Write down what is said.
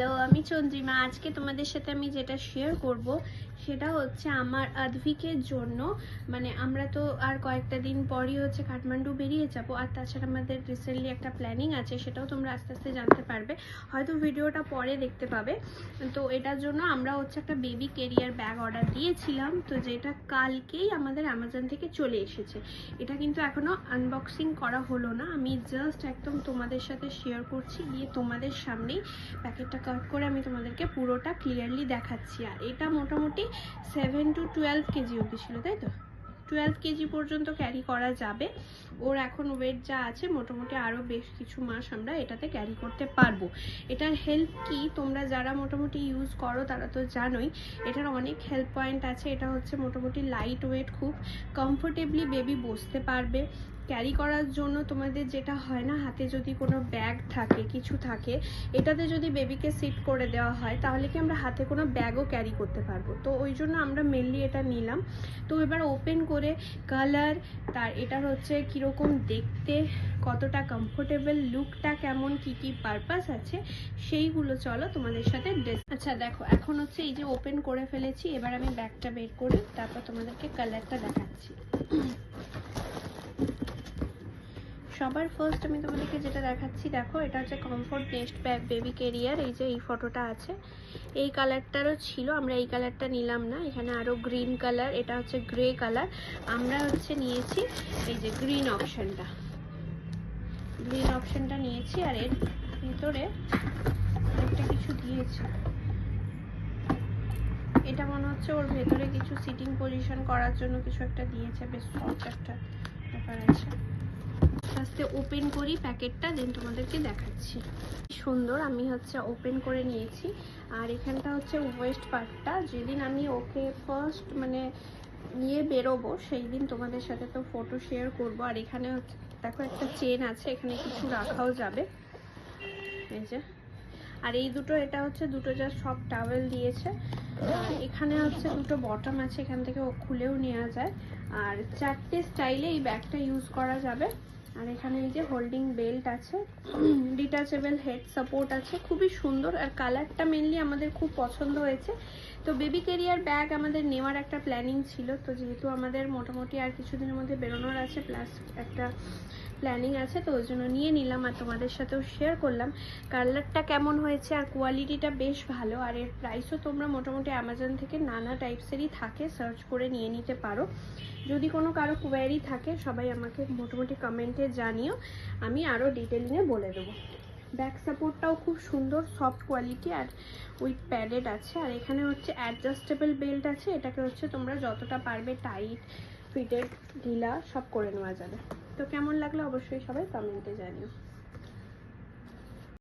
Hello, আমি চন্দ্রিমা। আজকে তোমাদের সাথে আমি যেটা শেয়ার করব সেটা হচ্ছে আমার আদভিকের জন্য। মানে আমরা তো আর কয়েকটা দিন পরই হচ্ছে কাঠমান্ডু বেরিয়ে যাব, আর তাছাড়া আমাদের রিসেন্টলি একটা প্ল্যানিং আছে, সেটাও তোমরা আস্তে আস্তে জানতে পারবে। হয়তো ভিডিওটা পরে দেখতে পাবে। তো এটার জন্য আমরা হচ্ছে একটা বেবি কেরিয়ার ব্যাগ অর্ডার দিয়েছিলাম, তো যেটা কালকেই আমাদের অ্যামাজন থেকে চলে এসেছে। এটা কিন্তু এখনও আনবক্সিং করা হলো না। আমি জাস্ট একদম তোমাদের সাথে শেয়ার করছি দিয়ে তোমাদের সামনেই প্যাকেটটা কাট করে আমি তোমাদেরকে পুরোটা ক্লিয়ারলি দেখাচ্ছি। আর এটা মোটামুটি সেভেন টু টুয়েলভ কেজি অবধি ছিল, তাই তো? টুয়েলভ কেজি পর্যন্ত ক্যারি করা যাবে। ওর এখন ওয়েট যা আছে, মোটামুটি আরও বেশ কিছু মাস আমরা এটাতে ক্যারি করতে পারব। এটার হেল্প কি? তোমরা যারা মোটামুটি ইউজ করো, তারা তো জানোই, এটার অনেক হেল্প পয়েন্ট আছে। এটা হচ্ছে মোটামুটি লাইট ওয়েট খুব কমফোর্টেবলি বেবি বসতে পারবে। ক্যারি করার জন্য তোমাদের যেটা হয় না, হাতে যদি কোনো ব্যাগ থাকে, কিছু থাকে, এটাতে যদি বেবিকে সিট করে দেওয়া হয়, তাহলে কি আমরা হাতে কোনো ব্যাগও ক্যারি করতে পারব? তো ওই জন্য আমরা মেনলি এটা নিলাম। তো এবার ওপেন করে কালার তার এটার হচ্ছে কীরকম দেখতে, কতটা কমফোর্টেবল লুকটা কেমন, কি কি পারপাস আছে, সেইগুলো চলো তোমাদের সাথে আচ্ছা দেখো, এখন হচ্ছে এই যে ওপেন করে ফেলেছি, এবার আমি ব্যাগটা বের করি তারপর তোমাদেরকে কালারটা দেখাচ্ছি। সবার ফার্স্ট আমি তোমাদেরকে যেটা দেখাচ্ছি, দেখো, এটা হচ্ছে comfort next bag baby carrier এই যে এই ফটোটা আছে। এই কালারটারও ছিল, আমরা এই কালারটা নিলাম না, এখানে আরও গ্রিন কালার এটা হচ্ছে গ্রে কালার আমরা হচ্ছে নিয়েছি এই যে গ্রিন অপশানটা গ্রিন অপশানটা নিয়েছি আর এর ভিতরে একটা কিছু দিয়েছে। এটা মনে হচ্ছে ওর ভেতরে কিছু সিটিং পজিশন করার জন্য কিছু একটা দিয়েছে, বেশ একটা ব্যাপার আছে। আস্তে ওপেন করি প্যাকেটটা দেন তোমাদেরকে দেখাচ্ছি। সুন্দর, আমি হচ্ছে ওপেন করে নিয়েছি। আর এখানটা হচ্ছে ওয়েস্ট পার্টটা যেদিন আমি ওকে ফার্স্ট মানে নিয়ে বেরোবো সেই দিন তোমাদের সাথে তো ফটো শেয়ার করব। আর এখানে দেখো একটা চেন আছে, এখানে কিছু রাখাও যাবে। এই যে। আর এই দুটো, এটা হচ্ছে দুটো যা সব টাওয়েল দিয়েছে। এখানে হচ্ছে দুটো বটম আছে, এখান থেকে খুলেও নেওয়া যায়। আর চারটে স্টাইলে এই ব্যাগটা ইউজ করা যাবে। আর এখানে এই যে হোল্ডিং বেল্ট আছে ডিটাচেবল হেড সাপোর্ট আছে, খুবই সুন্দর। আর কালারটা মেনলি আমাদের খুব পছন্দ হয়েছে। তো বেবি কেরিয়ার ব্যাগ আমাদের নেওয়ার একটা প্ল্যানিং ছিল। তো যেহেতু আমাদের মোটামুটি আর কিছুদিনের মধ্যে বেরোনোর আছে প্লাস একটা প্ল্যানিং আছে, তো ওই জন্য নিয়ে নিলাম আর তোমাদের সাথেও শেয়ার করলাম। কালারটা কেমন হয়েছে আর কোয়ালিটিটা বেশ ভালো। আর এর প্রাইসও তোমরা মোটামুটি অ্যামাজন থেকে নানা টাইপসেরই থাকে সার্চ করে নিয়ে নিতে পারো। যদি কোনো কারও কোয়ারি থাকে, সবাই আমাকে মোটামুটি কমেন্টে জানিও, আমি আরও ডিটেলিংয়ে বলে দেবো। ব্যাক সাপোর্টটাও খুব সুন্দর সফট কোয়ালিটি আর উইথ প্যাডেড আছে। আর এখানে হচ্ছে অ্যাডজাস্টেবল বেল্ট আছে, এটাকে হচ্ছে তোমরা যতটা পারবে টাইট ফিটেড ঢিলা সব করে নেওয়া যাবে। তো কেমন লাগল অবশ্যই সবাই কমেন্টে জানিও।